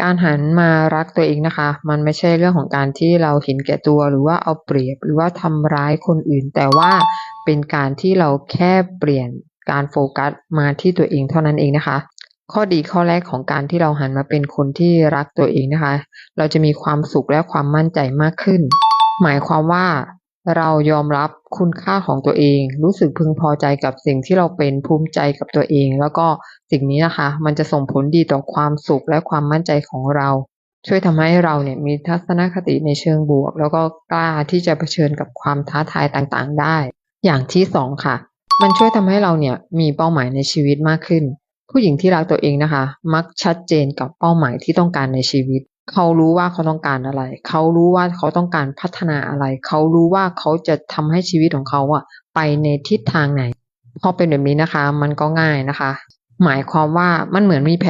การหันมารักตัวเองนะคะ มันไม่ใช่เรื่องของการที่เราเห็นแก่ตัวหรือว่าเอาเปรียบหรือว่าทำร้ายคนอื่น แต่ว่าเป็นการที่เราแค่เปลี่ยนการโฟกัสมาที่ตัวเองเท่านั้นเองนะคะ ข้อดีข้อแรกของการที่เราหันมาเป็นคนที่รักตัวเองนะคะ เราจะมีความสุขและความมั่นใจมากขึ้น หมายความว่า เรายอมรับคุณค่าของตัวเอง รู้สึกพึงพอใจกับสิ่งที่เราเป็นภูมิใจกับตัวเอง แล้วก็สิ่งนี้นะคะ มันจะส่งผลดีต่อความสุขและความมั่นใจของเรา ช่วยทำให้เราเนี่ยมีทัศนคติในเชิงบวก แล้วก็กล้าที่จะเผชิญกับความท้าทายต่างๆ ได้ อย่างที่สองค่ะ มันช่วยทำให้เราเนี่ยมีเป้าหมายในชีวิตมากขึ้น ผู้หญิงที่รักตัวเองนะคะ มักชัดเจนกับเป้าหมายที่ต้องการในชีวิต เขารู้ว่าเขาต้องการอะไร เขารู้ว่าเขาต้องการพัฒนาอะไร เขารู้ว่าเขาจะทำให้ชีวิตของเขาอะไปในทิศทางไหน พอเป็นแบบนี้นะคะ มันก็ง่ายนะคะ หมายความว่ามันเหมือนมีแผ